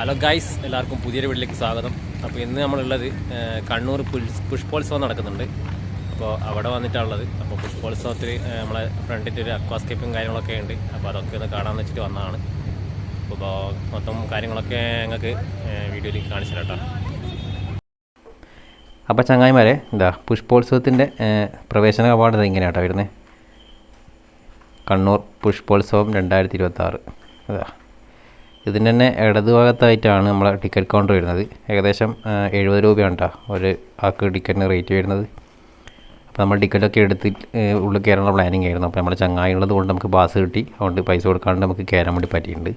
Hello guys എല്ലാവർക്കും പുതിയൊരു വീട്ടിലേക്ക് സ്വാഗതം. അപ്പോൾ ഇന്ന് നമ്മളുള്ളത് കണ്ണൂർ പുഷ്പോത്സവം നടക്കുന്നുണ്ട്. അപ്പോൾ അവിടെ വന്നിട്ടാണുള്ളത് അപ്പോൾ പുഷ്പോത്സവത്തിൽ നമ്മളെ ഫ്രണ്ടിന്റെ ഒരു അക്വാസ്കേപ്പും കാര്യങ്ങളൊക്കെ ഉണ്ട്. അപ്പോൾ അതൊക്കെ ഒന്ന് കാണാമെന്ന് വെച്ചിട്ട് വന്നതാണ്. അപ്പോൾ മൊത്തം കാര്യങ്ങളൊക്കെ ഞങ്ങൾക്ക് വീഡിയോയിൽ കാണിച്ചു കേട്ടോ. അപ്പോൾ ചങ്ങായിമാരെ എന്താ പുഷ്പോത്സവത്തിന്റെ പ്രവേശന കവാടം ഇങ്ങനെയാണ് കേട്ടോ വരുന്നത്? കണ്ണൂർ പുഷ്പോത്സവം രണ്ടായിരത്തി ഇരുപത്തി ആറ് അതാ. ഇതിന്റെ തന്നെ ഇടതുഭാഗത്തായിട്ടാണ് നമ്മളെ ടിക്കറ്റ് കൗണ്ടർ വരുന്നത്. ഏകദേശം എഴുപത് രൂപയാണ് കേട്ടോ ഒരു ആൾക്ക് ടിക്കറ്റിന് റേറ്റ് വരുന്നത്. അപ്പോൾ നമ്മൾ ടിക്കറ്റൊക്കെ എടുത്ത് ഉള്ളിൽ കയറാനുള്ള പ്ലാനിങ് ആയിരുന്നു. അപ്പോൾ നമ്മുടെ ചങ്ങായി ഉള്ളത് കൊണ്ട് നമുക്ക് പാസ് കിട്ടി. അതുകൊണ്ട് പൈസ കൊടുക്കാണ്ട് നമുക്ക് കയറാൻ വേണ്ടി പറ്റിയിട്ടുണ്ട്.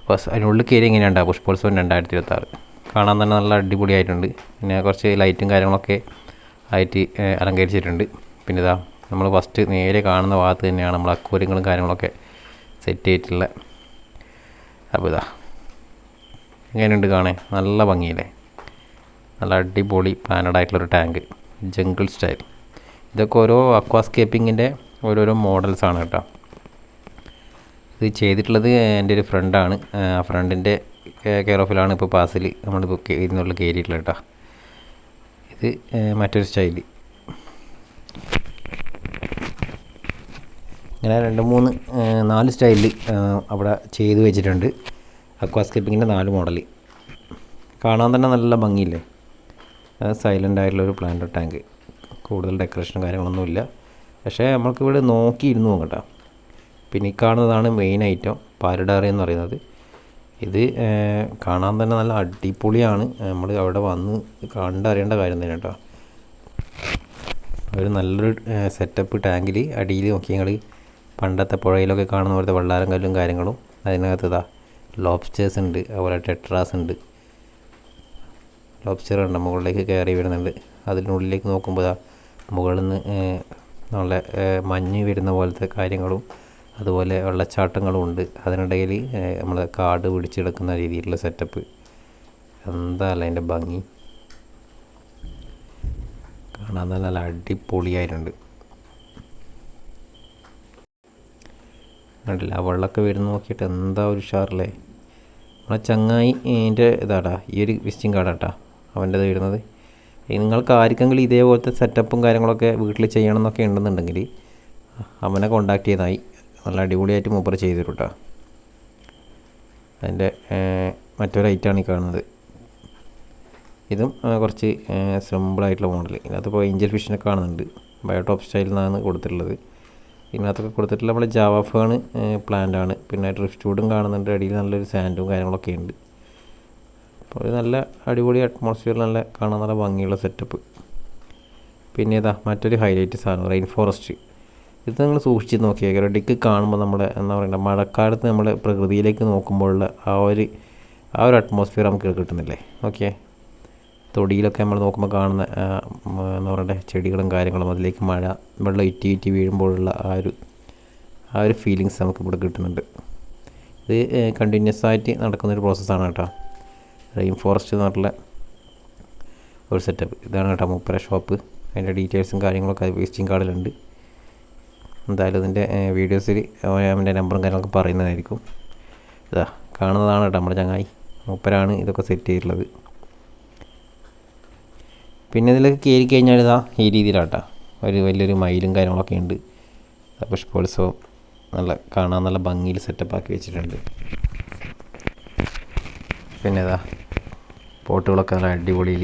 അപ്പോൾ അതിനുള്ളിൽ കയറി എങ്ങനെയുണ്ടാവും പുഷ്പോത്സവം രണ്ടായിരത്തി ഇരുപത്തി ആറ് കാണാൻ തന്നെ നല്ല അടിപൊളിയായിട്ടുണ്ട്. പിന്നെ കുറച്ച് ലൈറ്റും കാര്യങ്ങളൊക്കെ ആയിട്ട് അലങ്കരിച്ചിട്ടുണ്ട്. പിന്നെ ഇതാ നമ്മൾ ഫസ്റ്റ് നേരെ കാണുന്ന ഭാഗത്ത് തന്നെയാണ് നമ്മൾ അക്കൂരങ്ങളും കാര്യങ്ങളൊക്കെ സെറ്റ് ചെയ്തിട്ടുള്ള അപ്പോൾ എങ്ങനെയുണ്ട് കാണേ? നല്ല ഭംഗിയില്ലേ? നല്ല അടിപൊളി പ്ലാനഡായിട്ടുള്ളൊരു ടാങ്ക്. Jungle style. ഇതൊക്കെ ഓരോ അക്വാസ്കേപ്പിങ്ങിന്റെ ഓരോരോ മോഡൽസാണ് കേട്ടോ. ഇത് ചെയ്തിട്ടുള്ളത് എന്റെ ഒരു ഫ്രണ്ടാണ്. ആ ഫ്രണ്ടിന്റെ കെയർ ഓഫിലാണ് ഇപ്പോൾ പാസിൽ നമ്മളിപ്പോൾ ഇതിനുള്ള കയറിയിട്ടുള്ളത് കേട്ടോ. ഇത് മറ്റൊരു സ്റ്റൈൽ. ഇങ്ങനെ രണ്ട് മൂന്ന് നാല് സ്റ്റൈലിൽ അവിടെ ചെയ്ത് വെച്ചിട്ടുണ്ട്. അക്വാസ്കേപ്പിങ്ങിന്റെ നാല് മോഡൽ കാണാൻ തന്നെ നല്ല ഭംഗിയില്ലേ? സൈലന്റ് ആയിട്ടുള്ളൊരു പ്ലാന്റ് ടാങ്ക് കൂടുതൽ ഡെക്കറേഷനും കാര്യങ്ങളൊന്നുമില്ല പക്ഷേ നമ്മൾക്ക് ഇവിടെ നോക്കിയിരുന്നു നോക്കട്ടോ പിന്നെ ഈ കാണുന്നതാണ് മെയിൻ ഐറ്റം പാരഡാറി എന്ന് പറയുന്നത്. ഇത് കാണാൻ തന്നെ നല്ല അടിപൊളിയാണ്. നമ്മൾ അവിടെ വന്ന് കണ്ടറിയേണ്ട കാര്യം തന്നെ കേട്ടോ. ഒരു നല്ലൊരു സെറ്റപ്പ് ടാങ്കിൽ അടിയിൽ നോക്കി ഞങ്ങൾ പണ്ടത്തെ പുഴയിലൊക്കെ കാണുന്ന പോലത്തെ വെള്ളാരം കല്ലും കാര്യങ്ങളും അതിനകത്ത് ഇതാ ലോബ്സ്റ്റേഴ്സ് ഉണ്ട് അതുപോലെ ടെട്രാസ് ഉണ്ട്. ലോബ്സ്റ്റർ ഉണ്ട് മുകളിലേക്ക് കയറി വരുന്നുണ്ട്. അതിനുള്ളിലേക്ക് നോക്കുമ്പോൾ ഇതാ മുകളിൽ നിന്ന് നല്ല മഞ്ഞ് വരുന്ന പോലത്തെ കാര്യങ്ങളും അതുപോലെ വെള്ളച്ചാട്ടങ്ങളും ഉണ്ട്. അതിനിടയിൽ നമ്മൾ കാട് പിടിച്ചെടുക്കുന്ന രീതിയിലുള്ള സെറ്റപ്പ് എന്താ അല്ല അതിന്റെ ഭംഗി? കാണാൻ നല്ല അടിപൊളിയായിട്ടുണ്ട്. കണ്ടില്ല. ആ വെള്ളമൊക്കെ വരുന്ന നോക്കിയിട്ട് എന്താ ഒരു ഉഷാറല്ലേ? നമ്മളെ ചങ്ങായി എന്റെ ഇതാടാ ഈ ഒരു വിസിറ്റിംഗ് കാർഡാട്ടാ അവന്റെത് വരുന്നത്. നിങ്ങൾക്ക് ആർക്കെങ്കിലും ഇതേപോലത്തെ സെറ്റപ്പും കാര്യങ്ങളൊക്കെ വീട്ടിൽ ചെയ്യണം എന്നൊക്കെ ഉണ്ടെന്നുണ്ടെങ്കിൽ അവനെ കോണ്ടാക്ട് ചെയ്തായി. നല്ല അടിപൊളിയായിട്ട് മൂപ്പർ ചെയ്തു കേട്ടോ അതിന്റെ മറ്റൊരു ഈ കാണുന്നത്. ഇതും കുറച്ച് സിമ്പിളായിട്ടുള്ള മോഡൽ ഇതിനകത്ത് ഇപ്പോൾ ഏഞ്ചൽ ഫിഷിനൊക്കെ കാണുന്നുണ്ട്. ബയോടോപ്പ് സ്റ്റൈലിൽ നിന്നാണ് കൊടുത്തിട്ടുള്ളത്. ഇതിനകത്തൊക്കെ കൊടുത്തിട്ടുള്ള നമ്മൾ ജാവ ഫേൺ പ്ലാന്റ് ആണ്. പിന്നെ ഡ്രിഫ്റ്റ് വുഡും കാണുന്നുണ്ട്. അടിയിൽ നല്ലൊരു സാൻഡും കാര്യങ്ങളൊക്കെ ഉണ്ട്. അപ്പോൾ ഒരു നല്ല അടിപൊളി അറ്റ്മോസ്ഫിയർ നല്ല കാണാൻ നല്ല ഭംഗിയുള്ള സെറ്റപ്പ് പിന്നെ ഇതാ മറ്റൊരു ഹൈലൈറ്റ് സാധനം റെയിൻ ഫോറസ്റ്റ് ഇത് നിങ്ങൾ സൂക്ഷിച്ച് നോക്കിയാൽ റെഡിക്ക് കാണുമ്പോൾ നമ്മുടെ എന്താ പറയുക മഴക്കാലത്ത് നമ്മൾ പ്രകൃതിയിലേക്ക് നോക്കുമ്പോഴുള്ള ആ ഒരു ആ ഒരു അറ്റ്മോസ്ഫിയർ നമുക്ക് കിട്ടുന്നില്ലേ? ഓക്കെ തൊടിയിലൊക്കെ നമ്മൾ നോക്കുമ്പോൾ കാണുന്ന എന്ന് പറയുന്നത് ചെടികളും കാര്യങ്ങളും അതിലേക്ക് മഴ വെള്ളം ഇറ്റി ഇറ്റി വീഴുമ്പോഴുള്ള ആ ഒരു ആ ഒരു ഫീലിങ്സ് നമുക്ക് ഇവിടെ കിട്ടുന്നുണ്ട്. ഇത് കണ്ടിന്യൂസ് ആയിട്ട് നടക്കുന്ന ഒരു പ്രോസസ്സാണ് കേട്ടോ. റെയിൻ ഫോറസ്റ്റ് എന്ന് പറഞ്ഞിട്ടുള്ള ഒരു സെറ്റപ്പ് ഇതാണ് കേട്ടോ മൂപ്പര ഷോപ്പ് അതിന്റെ ഡീറ്റെയിൽസും കാര്യങ്ങളൊക്കെ വിസിറ്റിംഗ് കാർഡിലുണ്ട് എന്തായാലും ഇതിന്റെ വീഡിയോസിൽ അവന്റെ നമ്പറും കാര്യങ്ങളൊക്കെ പറയുന്നതായിരിക്കും. ഇതാ കാണുന്നതാണ് കേട്ടോ നമ്മുടെ ചങ്ങായി. മൂപ്പരാണ് ഇതൊക്കെ സെറ്റ് ചെയ്തിട്ടുള്ളത്. പിന്നെ ഇതിലൊക്കെ കയറി കഴിഞ്ഞാൽ ഇതാ ഈ രീതിയിലാട്ടാ. ഒരു വലിയൊരു മയിലും കാര്യങ്ങളൊക്കെ ഉണ്ട്. പുഷ്പോത്സവം നല്ല കാണാൻ നല്ല ഭംഗിയിൽ സെറ്റപ്പ് ആക്കി വെച്ചിട്ടുണ്ട്. പിന്നെ ഇതാ പോട്ടുകളൊക്കെ നല്ല അടിപൊളിയിൽ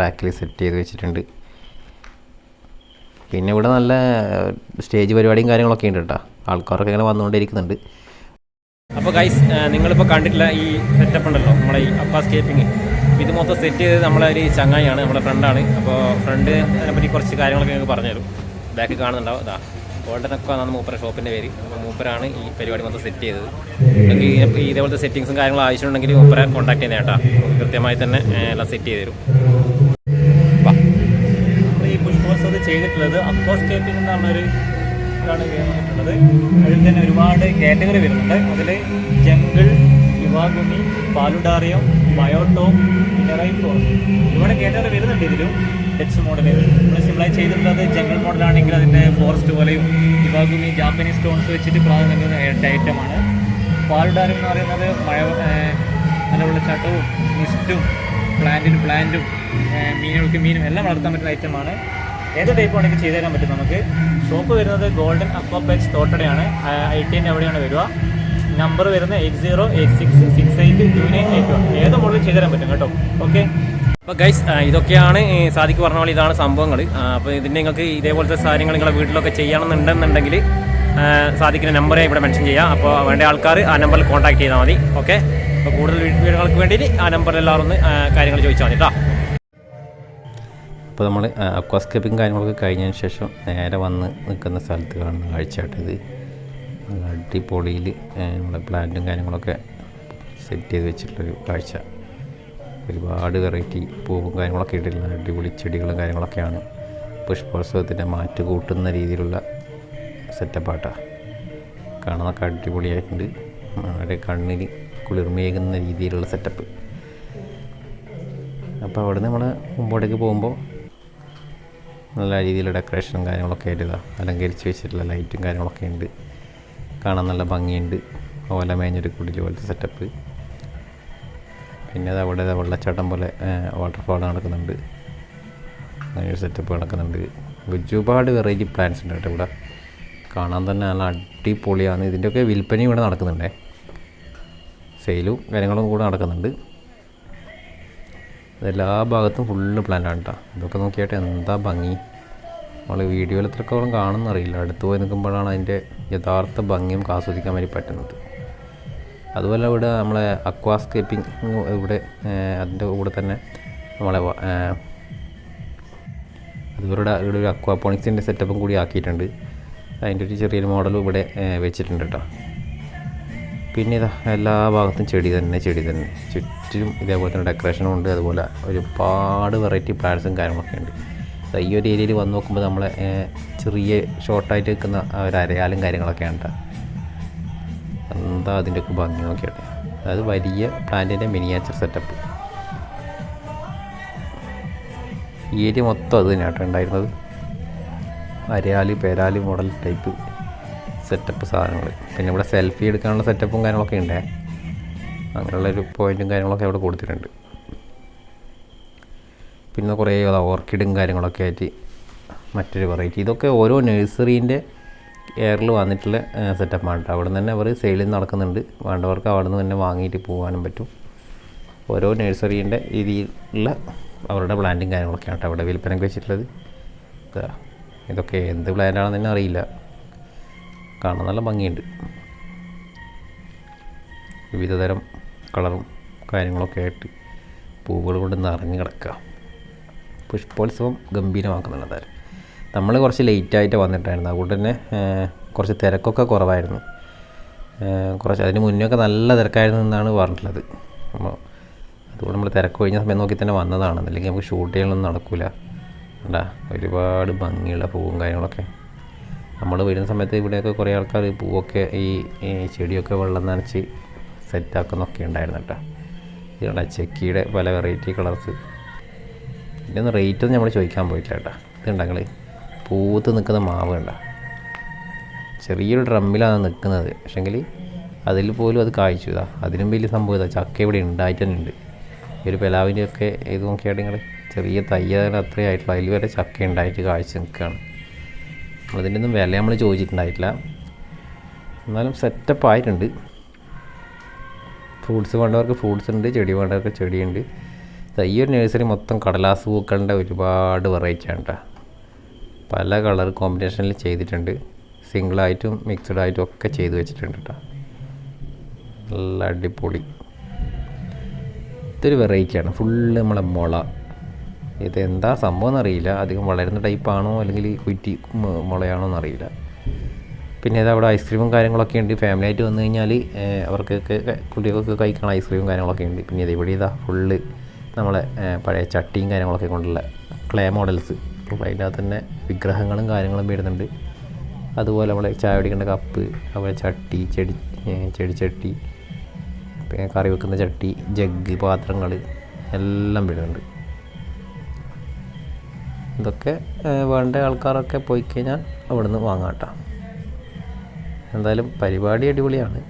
റാക്കിൽ സെറ്റ് ചെയ്ത് വെച്ചിട്ടുണ്ട്. പിന്നെ ഇവിടെ നല്ല സ്റ്റേജ് പരിപാടിയും കാര്യങ്ങളൊക്കെ ഉണ്ട് കേട്ടോ. ആൾക്കാരൊക്കെ ഇങ്ങനെ വന്നുകൊണ്ടിരിക്കുന്നുണ്ട് അപ്പോൾ ഗൈസ് നിങ്ങളിപ്പോൾ കണ്ടിട്ടില്ല ഈ സെറ്റപ്പ് ഉണ്ടല്ലോ? നമ്മളെ ഈ അക്വാസ്കേപ്പിംഗ് ഇത് മൊത്തം സെറ്റ് നമ്മളെ ഒരു ചങ്ങായിയാണ് നമ്മുടെ ഫ്രണ്ടാണ് അപ്പോൾ ഫ്രണ്ട് അതിനെപ്പറ്റി കുറച്ച് കാര്യങ്ങളൊക്കെ ഞങ്ങൾക്ക് പറഞ്ഞുതരും ബാക്കി കാണുന്നുണ്ടാവും. അതാ ഗോൾഡൻ അക്വ മൂപ്പര ഷോപ്പിന്റെ പേര്. അപ്പോൾ മൂപ്പരാണ് ഈ പരിപാടി മൊത്തം സെറ്റ് ചെയ്തത്. നിങ്ങൾക്ക് ഇതേപോലത്തെ സെറ്റിങ്സും കാര്യങ്ങളും ആവശ്യമുണ്ടെങ്കിൽ മൂപ്പരെ കോൺടാക്ട് ചെയ്യുന്ന കേട്ടോ. കൃത്യമായി തന്നെ എല്ലാം സെറ്റ് ചെയ്ത് തരും. ഈ പുഷ്പോത്സവത്തിൽ ചെയ്തിട്ടുള്ളത് അക്വാസ്കേപ്പിംഗ് എന്ന് പറഞ്ഞൊരു ഇതാണ് ചെയ്തിട്ടുള്ളത് അതിൽ തന്നെ ഒരുപാട് കാറ്റഗറി വരുന്നുണ്ട്. അതിൽ ജംഗിൾ യുവാഗുമി പാലുഡാറിയം ബയോട്ടോം മിനറൈൻ ഫോറസ്റ്റ്. ഇവിടെ കേട്ടവർ വരുന്നുണ്ട് ഇതിലും. ഡച്ച് മോഡൽ നമ്മൾ സിമ്പിളായി ചെയ്തിട്ടുള്ളത് ജംഗിൾ മോഡലാണെങ്കിൽ അതിന്റെ ഫോറസ്റ്റ് പോലെയും യുവാഗുമി ജാപ്പനീസ് സ്റ്റോൺസ് വെച്ചിട്ട് പ്രാധാന്യം ഐറ്റമാണ് പാലുഡാരം എന്ന് പറയുന്നത് മഴ നല്ല വെള്ളച്ചാട്ടവും മിസ്റ്റും പ്ലാന്റിന് പ്ലാന്റും മീനുകൾക്ക് മീനും എല്ലാം വളർത്താൻ പറ്റുന്ന ഐറ്റമാണ് ഏത് ടൈപ്പ് ആണെങ്കിൽ ചെയ്തു തരാൻ പറ്റും നമുക്ക്? ഷോപ്പ് വരുന്നത് ഗോൾഡൻ അക്വാപെറ്റ്സ് തോട്ടടയാണ് ഐ ടി എന്റെ അവിടെയാണ് വരിക. നമ്പർ വരുന്നത് eight zero eight six six eight two nine eight one ഏത് മോഡലും ചെയ്തു തരാൻ പറ്റും കേട്ടോ. ഓക്കെ അപ്പോൾ ഗൈസ് ഇതൊക്കെയാണ് സാധിക്ക് സാദിക്ക് പറഞ്ഞ പോലെ ഇതാണ് സംഭവങ്ങൾ അപ്പോൾ ഇതിന് നിങ്ങൾക്ക് ഇതേപോലത്തെ കാര്യങ്ങൾ നിങ്ങളുടെ വീട്ടിലൊക്കെ ചെയ്യണമെന്നുണ്ടെന്നുണ്ടെങ്കിൽ സാധിക്കുന്ന നമ്പർ ഇവിടെ മെൻഷൻ ചെയ്യാം. അപ്പോൾ വേണ്ട ആൾക്കാർ ആ നമ്പറിൽ കോൺടാക്ട് ചെയ്താൽ മതി. ഓക്കെ അപ്പോൾ കൂടുതൽ വീടുകൾക്ക് വേണ്ടിയിട്ട് ആ നമ്പറിൽ എല്ലാവരും ഒന്ന് കാര്യങ്ങൾ ചോദിച്ചാൽ മതി കേട്ടോ. അപ്പോൾ നമ്മൾ അക്വാസ്കേപ്പിംഗ് കാര്യങ്ങളൊക്കെ കഴിഞ്ഞതിന് ശേഷം നേരെ വന്ന് നിൽക്കുന്ന സ്ഥലത്ത് കാണുന്ന കാഴ്ചയായിട്ട് ഇത്. നല്ല അടിപൊളിയിൽ നമ്മുടെ പ്ലാന്റും കാര്യങ്ങളൊക്കെ സെറ്റ് ചെയ്ത് വെച്ചിട്ടുള്ളൊരു കാഴ്ച. ഒരുപാട് വെറൈറ്റി പൂവും കാര്യങ്ങളൊക്കെ ഇട്ടിട്ടുള്ള അടിപൊളി ചെടികളും കാര്യങ്ങളൊക്കെയാണ് പുഷ്പോത്സവത്തിന്റെ മാറ്റ് കൂട്ടുന്ന രീതിയിലുള്ള സെറ്റപ്പാട്ടാണ് കാണാനൊക്കെ അടിപൊളിയായിട്ടുണ്ട്. അവിടെ കണ്ണിന് കുളിർമയേകുന്ന രീതിയിലുള്ള സെറ്റപ്പ്. അപ്പോൾ അവിടെ നമ്മൾ മുമ്പോട്ടേക്ക് പോകുമ്പോൾ നല്ല രീതിയിലുള്ള ഡെക്കറേഷനും കാര്യങ്ങളൊക്കെ ആയിട്ട് അലങ്കരിച്ച് വെച്ചിട്ടുള്ള ലൈറ്റും കാര്യങ്ങളൊക്കെ ഉണ്ട്. കാണാൻ നല്ല ഭംഗിയുണ്ട്. ഓല മേഞ്ഞൊരു കുടിൽ പോലത്തെ സെറ്റപ്പ് പിന്നെ അത് അവിടെ വെള്ളച്ചാട്ടം പോലെ വാട്ടർഫാൾ നടക്കുന്നുണ്ട്. അങ്ങനെയൊരു സെറ്റപ്പ് നടക്കുന്നുണ്ട്. ഒരുപാട് വെറൈറ്റി പ്ലാൻസ് ഉണ്ട് കേട്ടോ ഇവിടെ. കാണാൻ തന്നെ നല്ല അടിപൊളിയാണ്. ഇതിന്റെയൊക്കെ വിൽപ്പനയും ഇവിടെ നടക്കുന്നുണ്ടേ. സെയിലും കാര്യങ്ങളും കൂടെ നടക്കുന്നുണ്ട്. എല്ലാ ഭാഗത്തും ഫുള്ള് പ്ലാന്റാണ് കേട്ടോ ഇതൊക്കെ നോക്കിയാട്ടെ എന്താ ഭംഗി. നമ്മൾ വീഡിയോയിൽ എത്രത്തോളം കാണുന്നറിയില്ല അടുത്ത് പോയി നിൽക്കുമ്പോഴാണ് അതിന്റെ യഥാർത്ഥ ഭംഗിയും ആസ്വദിക്കാൻ വേണ്ടി പറ്റുന്നത്. അതുപോലെ ഇവിടെ നമ്മളെ അക്വാസ്കേപ്പിംഗ് ഇവിടെ അതിന്റെ കൂടെ തന്നെ നമ്മളെ അതുപോലെ ഇവിടെ ഒരു അക്വാപോണിക്സിന്റെ സെറ്റപ്പും കൂടി ആക്കിയിട്ടുണ്ട്. അതിന്റെ ഒരു ചെറിയൊരു മോഡലും ഇവിടെ വെച്ചിട്ടുണ്ട് കേട്ടോ. പിന്നെ ഇതാ എല്ലാ ഭാഗത്തും ചെടി തന്നെ ചെടി തന്നെ. ചുറ്റിലും ഇതേപോലെ തന്നെ ഡെക്കറേഷനും ഉണ്ട്. അതുപോലെ ഒരുപാട് വെറൈറ്റി പ്ലാന്റ്സും കാര്യങ്ങളൊക്കെ ഉണ്ട്. ഈ ഒരു ഏരിയയിൽ വന്ന് നോക്കുമ്പോൾ നമ്മളെ ചെറിയ ഷോർട്ടായിട്ട് നിൽക്കുന്ന ഒരു അരയാലും കാര്യങ്ങളൊക്കെയാണ് കേട്ടോ എന്താ അതിന്റെയൊക്കെ ഭംഗി നോക്കിയാട്ടെ. അതായത് വലിയ പ്ലാന്റിന്റെ മിനിയേച്ചർ സെറ്റപ്പ് ഈ ഏരിയ മൊത്തം അത് തന്നെയാട്ടോ ഉണ്ടായിരുന്നത് അരയാൽ പേരാൽ മോഡൽ ടൈപ്പ് സെറ്റപ്പ് സാധനങ്ങൾ പിന്നെ ഇവിടെ സെൽഫി എടുക്കാനുള്ള സെറ്റപ്പും കാര്യങ്ങളൊക്കെ ഉണ്ടേ അങ്ങനെയുള്ളൊരു പോയിന്റും കാര്യങ്ങളൊക്കെ അവിടെ കൊടുത്തിട്ടുണ്ട്. പിന്നെ കുറേ ഓർക്കിഡും കാര്യങ്ങളൊക്കെ ആയിട്ട് മറ്റൊരു വെറൈറ്റി ഇതൊക്കെ ഓരോ നഴ്സറീന്റെ എയറിൽ വന്നിട്ടുള്ള സെറ്റപ്പാണ് കേട്ടോ അവിടെ നിന്ന് തന്നെ അവർ സെയിലിൽ നടക്കുന്നുണ്ട്. വേണ്ടവർക്ക് അവിടെ നിന്ന് തന്നെ വാങ്ങിയിട്ട് പോകാനും പറ്റും. ഓരോ നഴ്സറീന്റെ രീതിയിലുള്ള അവരുടെ പ്ലാന്റും കാര്യങ്ങളൊക്കെയാണ് കേട്ടോ അവിടെ വിൽപ്പനയ്ക്ക് വെച്ചിട്ടുള്ളത്. ഇതൊക്കെ എന്ത് പ്ലാന്റാണെന്ന് തന്നെ അറിയില്ല. കാണാൻ നല്ല ഭംഗിയുണ്ട്. വിവിധതരം കളറും കാര്യങ്ങളൊക്കെ ആയിട്ട് പൂവുകൾ കൊണ്ട് നിറഞ്ഞു കിടക്കുക പുഷ്പോത്സവം ഗംഭീരമാക്കുന്നുണ്ട് എന്തായാലും നമ്മൾ കുറച്ച് ലേറ്റായിട്ട് വന്നിട്ടായിരുന്നു അതുകൊണ്ട് തന്നെ കുറച്ച് തിരക്കൊക്കെ കുറവായിരുന്നു. കുറച്ച് അതിന് മുന്നേ ഒക്കെ നല്ല തിരക്കായിരുന്നു എന്നാണ് പറഞ്ഞിട്ടുള്ളത്. അപ്പോൾ അതുകൊണ്ട് നമ്മൾ തിരക്ക് കഴിഞ്ഞ സമയം നോക്കി തന്നെ വന്നതാണ്. അല്ലെങ്കിൽ നമുക്ക് ഷൂട്ട് ചെയ്യാനൊന്നും നടക്കില്ല കണ്ടാ? ഒരുപാട് ഭംഗിയുള്ള പൂവും കാര്യങ്ങളൊക്കെ. നമ്മൾ വരുന്ന സമയത്ത് ഇവിടെയൊക്കെ കുറേ ആൾക്കാർ പൂവൊക്കെ ഈ ചെടിയൊക്കെ വെള്ളം നനച്ച് സെറ്റാക്കുന്നൊക്കെ ഉണ്ടായിരുന്നു കേട്ടോ. ഇതുണ്ട ചെക്കിയുടെ പല വെറൈറ്റി കളേഴ്സ് ഇതിന്റെ ഒന്ന് റേറ്റ് ഒന്നും നമ്മൾ ചോദിക്കാൻ പോയിട്ടില്ല കേട്ടോ. ഇതുണ്ടെങ്കിൽ പൂത്ത് നിൽക്കുന്ന മാവ് കണ്ട. ചെറിയൊരു ഡ്രമ്മിലാണ് നിൽക്കുന്നത്. പക്ഷെങ്കിൽ അതിൽ പോലും അത് കായ്ച്ചു. ഇതാ അതിനും വലിയ സംഭവം ഇതാ. ചക്ക ഇവിടെ ഉണ്ടായിട്ട് തന്നെ ഉണ്ട്. ഈ ഒരു പെലാവിന്റെ ഒക്കെ ഇത് നോക്കിയാൽ നിങ്ങൾ ചെറിയ തയ്യാറ അത്രയും ആയിട്ടുള്ള. അതിൽ വരെ ചക്ക ഉണ്ടായിട്ട് കാഴ്ച നിൽക്കുകയാണ് അതിന്റെ ഒന്നും വില നമ്മൾ ചോദിച്ചിട്ടുണ്ടായിട്ടില്ല. എന്നാലും സെറ്റപ്പ് ആയിട്ടുണ്ട്. ഫ്രൂട്ട്സ് വേണ്ടവർക്ക് ഫ്രൂട്ട്സ് ഉണ്ട് ചെടി വേണ്ടവർക്ക് ചെടിയുണ്ട് ഈ ഒരു നഴ്സറി മൊത്തം കടലാസ് പൂക്കളുടെ ഒരുപാട് വെറൈറ്റി ആണ് കേട്ടോ പല കളർ കോമ്പിനേഷനിൽ ചെയ്തിട്ടുണ്ട്. സിംഗിളായിട്ടും മിക്സഡ് ആയിട്ടും ഒക്കെ ചെയ്ത് വെച്ചിട്ടുണ്ട് കേട്ടോ നല്ല അടിപൊളി. ഇതൊരു വെറൈറ്റിയാണ് ഫുള്ള് നമ്മളെ മുള. ഇത് എന്താ സംഭവം എന്നറിയില്ല. അധികം വളരുന്ന ടൈപ്പാണോ അല്ലെങ്കിൽ കുറ്റി മുളയാണോ എന്നറിയില്ല. പിന്നെ ഇത് അവിടെ ഐസ്ക്രീമും കാര്യങ്ങളൊക്കെ ഉണ്ട്. ഫാമിലി ആയിട്ട് വന്നു കഴിഞ്ഞാൽ അവർക്കൊക്കെ കുട്ടികൾക്കൊക്കെ കുട്ടികൾക്ക് കഴിക്കാൻ ഐസ്ക്രീമും കാര്യങ്ങളൊക്കെ ഉണ്ട്. പിന്നെ ഇത് ഇവിടെ ഇതാ ഫുള്ള് നമ്മളെ പഴയ ചട്ടിയും കാര്യങ്ങളൊക്കെ കൊണ്ടുള്ള ക്ലേ മോഡൽസ് അതിന്റെ അകത്ത് തന്നെ വിഗ്രഹങ്ങളും കാര്യങ്ങളും വരുന്നുണ്ട്. അതുപോലെ നമ്മളെ ചായ കുടിക്കേണ്ട കപ്പ് അതുപോലെ ചട്ടി ചെടി ചെടി ചെടിച്ചട്ടി പിന്നെ കറി വെക്കുന്ന ചട്ടി ജഗ്ഗ് പാത്രങ്ങൾ എല്ലാം വരുന്നുണ്ട്. ഇതൊക്കെ വേണ്ട ആൾക്കാരൊക്കെ പോയി കഴിഞ്ഞാൽ അവിടുന്ന് വാങ്ങാം എന്തായാലും പരിപാടി അടിപൊളിയാണ്.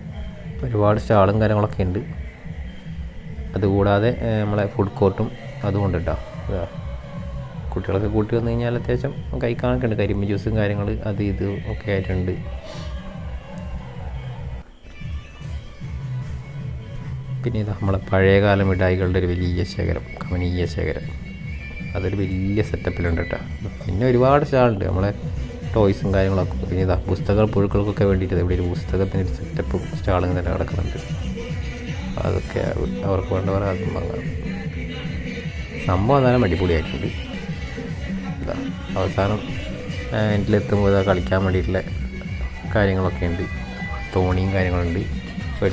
ഒരുപാട് സ്റ്റാളും കാര്യങ്ങളൊക്കെ ഉണ്ട്. അതുകൂടാതെ നമ്മളെ ഫുഡ് കോർട്ടും അതുകൊണ്ട് കേട്ടോ. കുട്ടികളൊക്കെ കൂട്ടി വന്നു കഴിഞ്ഞാൽ അത്യാവശ്യം കഴിക്കാനൊക്കെ ഉണ്ട് കരിമ്പ് ജ്യൂസും കാര്യങ്ങൾ അത് ഇത് ഒക്കെ ആയിട്ടുണ്ട്. പിന്നെ ഇത് നമ്മളെ പഴയകാല മിഠായികളുടെ ഒരു വലിയ ശേഖരം കമനീയ ശേഖരം. അതൊരു വലിയ സെറ്റപ്പിലുണ്ട് കേട്ടോ. പിന്നെ ഒരുപാട് സ്റ്റാളുണ്ട് നമ്മളെ ടോയ്സും കാര്യങ്ങളൊക്കെ. പിന്നെ ഇതാ പുസ്തക പുഴുക്കൾക്കൊക്കെ വേണ്ടിയിട്ട് ഇവിടെ ഒരു പുസ്തകത്തിന്റെ ഒരു സെറ്റപ്പും സ്റ്റാളും തന്നെ കിടക്കുന്നുണ്ട് അതൊക്കെ അവർക്ക് വേണ്ടവർ അതും വാങ്ങാം. സംഭവം എന്നാലും അടിപൊളിയായിട്ടുണ്ട്. അവസാനം എൻഡിലെത്തുമ്പോൾ ഇതാ കളിക്കാൻ വേണ്ടിയിട്ടുള്ള കാര്യങ്ങളൊക്കെ ഉണ്ട്. തോണിയും കാര്യങ്ങളുണ്ട്. ഒരു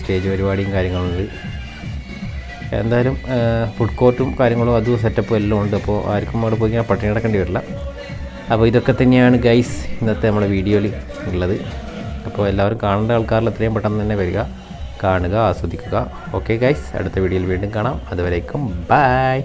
സ്റ്റേജ് പരിപാടിയും കാര്യങ്ങളുണ്ട്. എന്തായാലും ഫുഡ് കോർട്ടും കാര്യങ്ങളും അതും സെറ്റപ്പും എല്ലാം ഉണ്ട്. അപ്പോൾ ആർക്കും അവിടെ പോയി പട്ടിണി കിടക്കേണ്ടി വരില്ല. അപ്പോൾ ഇതൊക്കെ തന്നെയാണ് ഗൈസ് ഇന്നത്തെ നമ്മുടെ വീഡിയോയിൽ ഉള്ളത്. അപ്പോൾ എല്ലാവരും കാണേണ്ട ആൾക്കാരിൽ എത്രയും പെട്ടെന്ന് തന്നെ വരിക. കാണുക ആസ്വദിക്കുക. ഓക്കെ ഗൈസ് അടുത്ത വീഡിയോയിൽ വീണ്ടും കാണാം. അതുവരേക്കും ബൈ